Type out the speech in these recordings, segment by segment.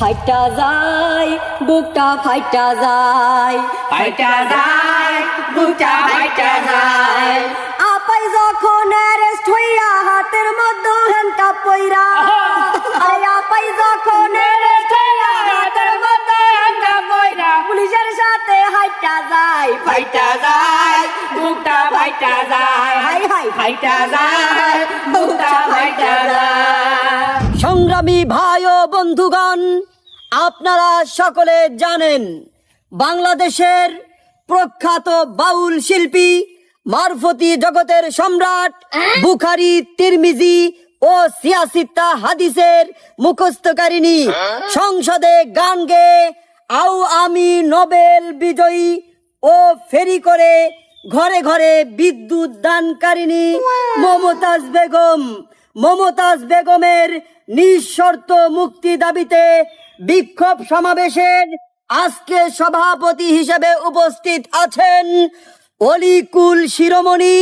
ফাইটা যায় বুকটা ফাইটা যায়। ফাইটা যায় বুকটা ফাইটা যায়। আপাই যখন অ্যারেস্ট হইয়া হাতের মধ্যে হ্যান্ডকাপ পইরা আপাই যখন অ্যারেস্ট হইয়া হাতের মধ্যে হ্যান্ডকাপ পইরা পুলিশের সাথে হাইটা যায়। ফাইটা যায় বুকটা ফাইটা যায়। হাই হাই। ফাইটা যায় বুকটা ফাইটা যায়। সংগ্রামী ভাই ও বন্ধুগণ আপনারা সকলে জানেন, বাংলাদেশের প্রখ্যাত বাউল শিল্পী, মারফতি জগতের সম্রাট, বুখারি, তিরমিজি ও সিয়াসিত্তা হাদিসের মুখস্থকারিণী সংসদে গান গেয়ে আও আমি নোবেল বিজয়ী ও ফেরি করে ঘরে ঘরে বিদ্যুৎ দানকারিণী মমতাজ বেগম মমতাজ বেগমের নিঃশর্ত মুক্তি দাবিতে বিক্ষোভ সমাবেশের আজকে সভাপতি হিসেবে উপস্থিত আছেন অলিকুল শিরোমণি,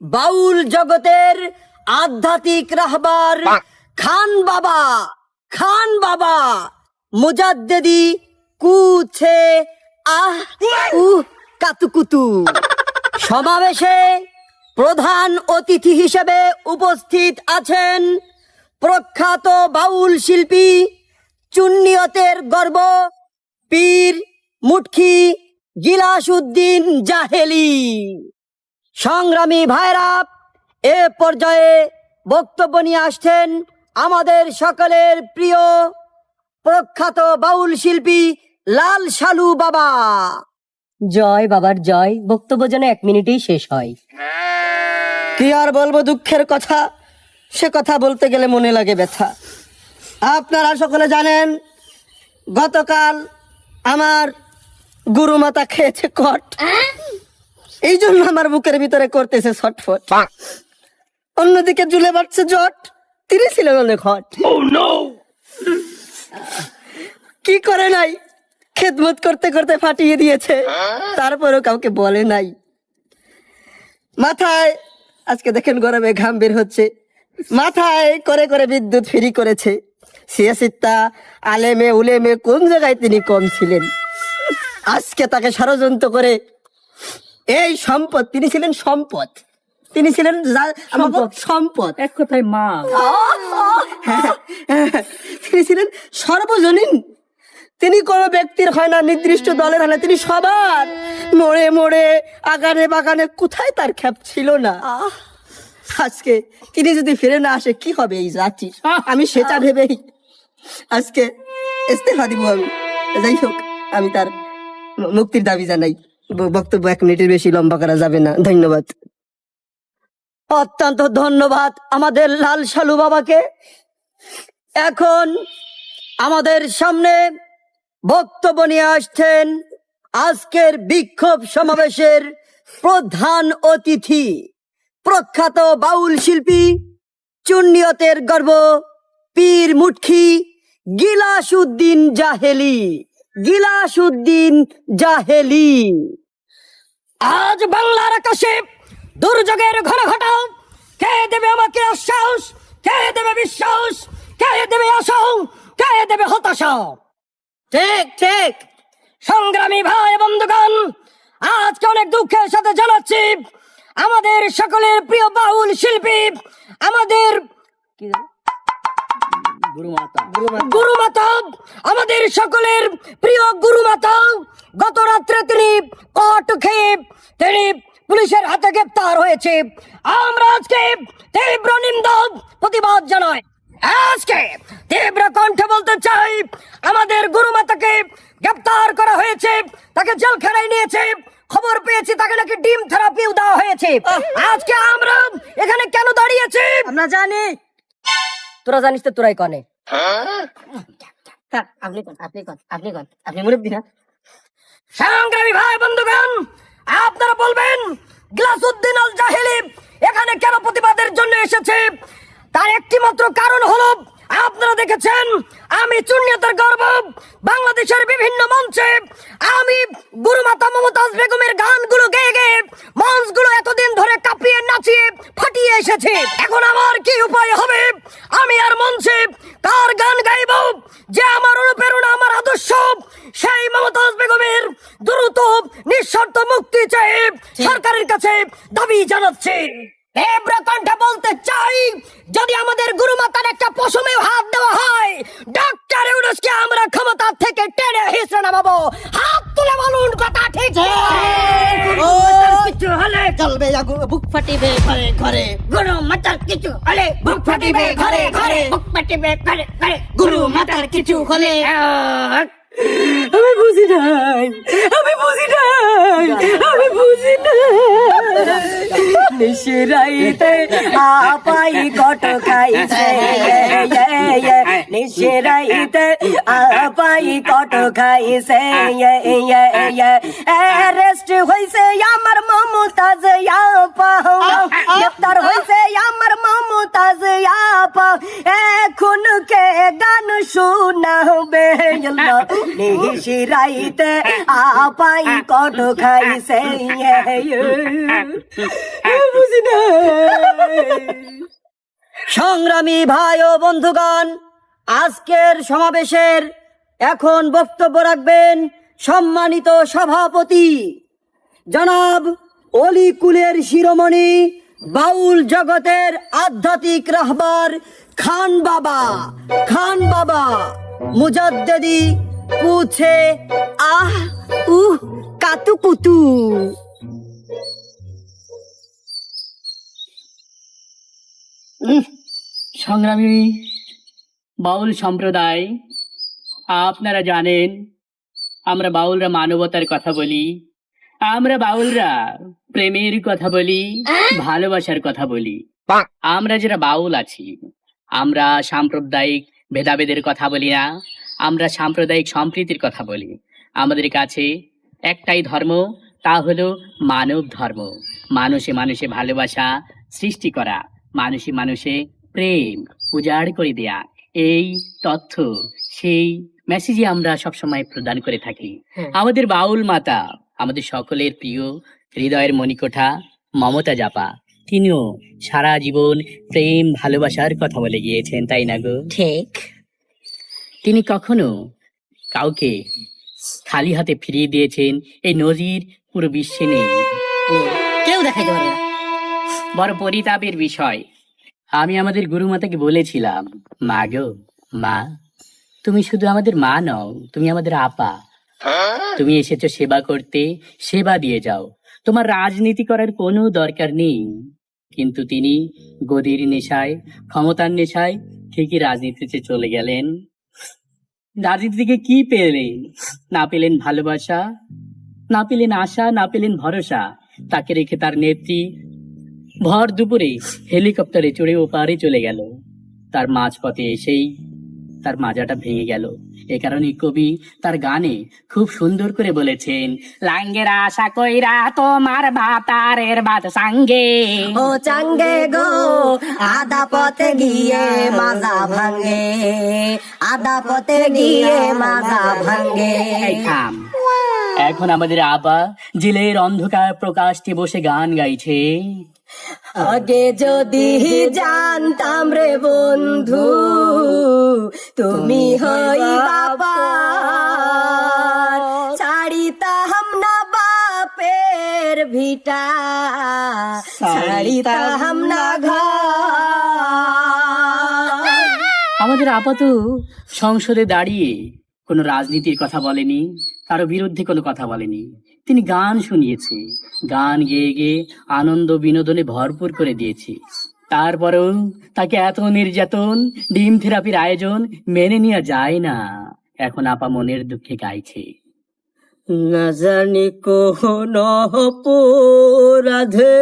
বাউল জগতের আধ্যাত্মিক রাহবার খান বাবা খান বাবা, মুজাদ্দেদি কুছে, আহ কাতুকুতু। সমাবেশে প্রধান অতিথি হিসেবে উপস্থিত আছেন প্রখ্যাত বাউল শিল্পী চুন্নিয়তের গর্ব পীর মুটকি গিলাসউদ্দিন জাহেলি। সংগ্রামী ভাইরা এ পর্যায়ে বক্তব্য নিয়ে আসছেন আমাদের সকলের প্রিয় প্রখ্যাত বাউল শিল্পী লাল শালু বাবা। জয় বাবার জয়। বক্তব্য যেন এক মিনিটেই শেষ হয়। কি আর বলব দুঃখের কথা? সে কথা বলতে গেলে মনে লাগে ব্যথা। আপনারা সকলে জানেন গতকাল আমার গুরু মাতা খেয়েছে কট। এই জন্য আমার বুকের ভিতরে করতেছে ছটফট। অন্যদিকে জুলে বাড়ছে জট তিনি ছিলেন অনেক হট। কি করে নাই? খেদমত করতে করতে ফাটিয়ে দিয়েছে। তারপরেও কাউকে বলে নাই। মাথায় আজকে দেখেন গরমে ঘাম বের হচ্ছে। মাথায় করে করে বিদ্যুৎ ফ্রি করেছে। সিয়াসিত্তা আলেমে উলেমে কোন জায়গায় তিনি কম ছিলেন? আজকে তাকে ষড়যন্ত্র করে এই সম্পদ তিনি ছিলেন সম্পদ। তিনি ছিলেন সম্পদ। এক কথায় মা। তিনি ছিলেন সর্বজনীন। তিনি কোন ব্যক্তির হয় না নির্দিষ্ট দলের হয় না তিনি সবার। মোড়ে মোড়ে আগানে বাগানে কোথায় তার খ্যাপ ছিল না? আজকে তিনি যদি ফিরে না আসে কি হবে এই জাতির আমি সেটা ভেবেই আজকে ইস্তেফা দিব আমি। যাই হোক আমি তার মুক্তির দাবি জানাই। বক্তব্য এক মিনিটের বেশি লম্বা করা যাবে না। ধন্যবাদ। অত্যন্ত ধন্যবাদ আমাদের লাল সালু বাবাকে। এখন আমাদের সামনে বক্তব্য নিয়ে আসছেন আজকের বিক্ষোভ সমাবেশের প্রধান অতিথি, প্রখ্যাত বাউল শিল্পী, চুন্নিয়তের গর্ব, পীর মুটকি গিলাসউদ্দিন জাহেলি। গিলাসউদ্দিন জাহেলি। আজ বাংলার আকাশে দুর্যোগের ঘন ঘটাও কে দেবে আমাকে আশ্বাস? কে দেবে বিশ্বাস? কে দেবে আশা কে দেবে হতাশা? ঠিক ঠিক। সংগ্রামী ভাই বন্ধুগণ আজকে অনেক দুঃখের সাথে জানাচ্ছি আমাদের সকলের প্রিয় বাউল শিল্পী আমাদের কি গুরুমাতা আমাদের সকলের প্রিয় গুরুমাতা। গত রাত্রে তিনি কট খেয়ে তিনি পুলিশের হাতে গ্রেপ্তার হয়েছে। আমরা আজকে তীব্র নিন্দা প্রতিবাদ জানাই। আজকে তীব্র কণ্ঠে বলতে চাই আমাদের গুরুমাতাকে গ্রেপ্তার করা হয়েছে তাকে জেলখানায় নিয়েছে। খবর পেয়েছি তাকে নাকি ডিম থেরাপি দেওয়া হয়েছে। আজকে আমরা এখানে কেন দাঁড়িয়েছি? আমরা জানি। তোরা জানিস তো তোরাই কনে। আপনি কোন আপনি আপনি কোন আপনি মুরব্বী না? সংগ্রামী ভাই বন্ধুগণ। হারিয়ে এসেছি। এখন আমার কি উপায় হবে? আমি আর মঞ্চে তার গান গাইব? যে আমার অনুপ্রেরণা, আমার আদর্শ, সেই মমতাজ বেগমের দ্রুত, নিঃশর্ত মুক্তি চেয়ে সরকারের কাছে দাবি জানাচ্ছি। কণ্ঠ বলতে চাই, যদি আমাদের গুরু গুরুমাতার একটা পশমেও হাত দেওয়া হয়, ডাক্তার ইউনুসকে আমরা ক্ষমতা থেকে টেনে হিসড়ে নামাবো। বুক ফাটিবে ঘরে ঘরে। গুরু মাতার কিছু হলে বুক ফাটিবে ঘরে ঘরে। বুক ফাটিবে ঘরে ঘরে। গুরু মাতার কিছু হলে আমি বুঝি নাই। নিশিরাইতে আপাই কট খাইছে নিশিরাইতে আপাই কট খাইছে অ্যারেস্ট হইছে আমার মমতাজ আপা গ্রেপ্তার হইছে শোনাবে নিশিরাইতে আপাই খাইছে বুঝি না। সংগ্রামী ভাই ও বন্ধুগণ, আজকের সমাবেশের এখন বক্তব্য রাখবেন সম্মানিত সভাপতি জনাব অলিকুলের শিরোমণি বাউল জগতের আধ্যাত্মিক রাহবার খান বাবা খান বাবা। মুজাদ্দেদি পুছে আহ উহ কাতু কুতু। সংগ্রামী বাউল সম্প্রদায় আপনারা জানেন আমরা বাউলরা মানবতার কথা বলি আমরা বাউলরা প্রেমের কথা বলি ভালোবাসার কথা বলি। আমরা যারা বাউল আছি আমরা সাম্প্রদায়িক ভেদাভেদের কথা বলি না। আমরা সাম্প্রদায়িক সম্প্রীতির কথা বলি। আমাদের কাছে একটাই ধর্ম তা হলো মানব ধর্ম। মানুষে মানুষে ভালোবাসা সৃষ্টি করা মানুষে মানুষে প্রেম উজাড় করে দেয়া। এই তথ্য সেই মেসেজই আমরা সবসময় প্রদান করে থাকি। আমাদের বাউল মাতা আমাদের সকলের প্রিয় হৃদয়ের মণিকোঠা মমতা জাপা। তিনিও সারা জীবন প্রেম ভালোবাসার কথা বলে গিয়েছেন তাই না গো? ঠিক। তিনি কখনো কাউকে খালি হাতে ফিরিয়ে দিয়েছেন এই নজির পুরো বিশ্বে নেই। কেউ দেখাইতে পারে না। বড় পরিতাপের বিষয়। আমি আমাদের গুরুমাতাকে বলেছিলাম মা গো মা তুমি শুধু আমাদের মা নও তুমি আমাদের আপা। তুমি এসেছ সেবা করতে সেবা দিয়ে যাও। তোমার রাজনীতি করার কোনো দরকার নেই। কিন্তু তিনি গদির নেশায়, ক্ষমতার নেশায় ঠিকই রাজনীতিতে চলে গেলেন। রাজনীতি থেকে কি পেলেন? না পেলেন ভালোবাসা, না পেলেন আশা, না পেলেন ভরসা। তাকে রেখে তার নেত্রী ভর দুপুরে হেলিকপ্টারে চড়ে ওপারে চলে গেল। তার মাঝপথে এসেই তার মাজাটা ভেঙে গেল। এ কারণে কবি তার গানে খুব সুন্দর করে বলেছেন লাঙ্গের আশা কইরা তোমার ভাতারের ভাত সাঙ্গে। ও চাঙ্গে গো আদা পথে গিয়ে মাজা ভাঙ্গে। আদা পথে গিয়ে মাজা ভাঙ্গে। থাম। এখন আমাদের আবা জেলের অন্ধকার প্রকাশটি বসে গান গাইছে। আগে যদি জানতাম রে বন্ধু, তুমি হই বাবা ছাড়িতাম না বাপের ভিটা, ছাড়িতাম না ঘর। আমাদের আপাত সংসদে দাঁড়িয়ে কোনো রাজনীতির কথা বলেনি, কারও বিরুদ্ধে কোনো কথা বলেনি। তিনি গান শুনিয়েছে। গান গেয়ে গেয়ে আনন্দ বিনোদনে ভরপুর করে দিয়েছে। তারপরেও তাকে এত নির্যাতন, ডিম থেরাপির আয়োজন মেনে নেওয়া যায় না। এখন আপা মনের দুঃখে গাইছে। না জানি কোন অপরাধে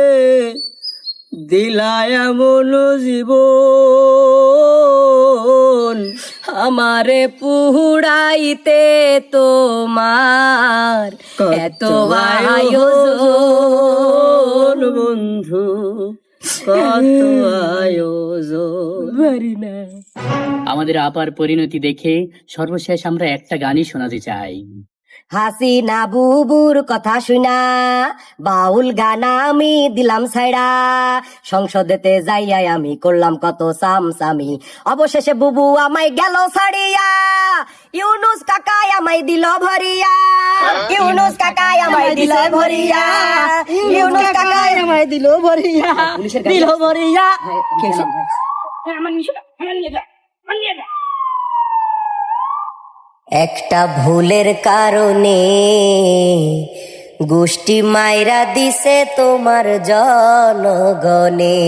দিলায় এমন জীবন আমারে পুড়াইতে তোমার। এত আয়োজন বন্ধু কত আয়োজন পারি আমাদের আপার পরিণতি দেখে সর্বশেষ আমরা একটা গানই শোনাতে চাই। হাসিনা বুবুর কথা শুনা। বাউল গান আমি দিলাম ছাইড়া। সংসদেতে যাইয়াই আমি করলাম কত সামসামি। অবশেষে বুবু আমায় গেল ছাড়িয়া। ইউনুস কাকায় আমায় দিল ভরিয়া। ইউনুস কাকাই আমায় দিল ভরিয়া। ইউনুস কাকাই আমায় দিল ভরিয়া। দিল ভরিয়া। একটা ভুলের কারণে গোষ্ঠী মায়রা দিছে তোমার জনগণে।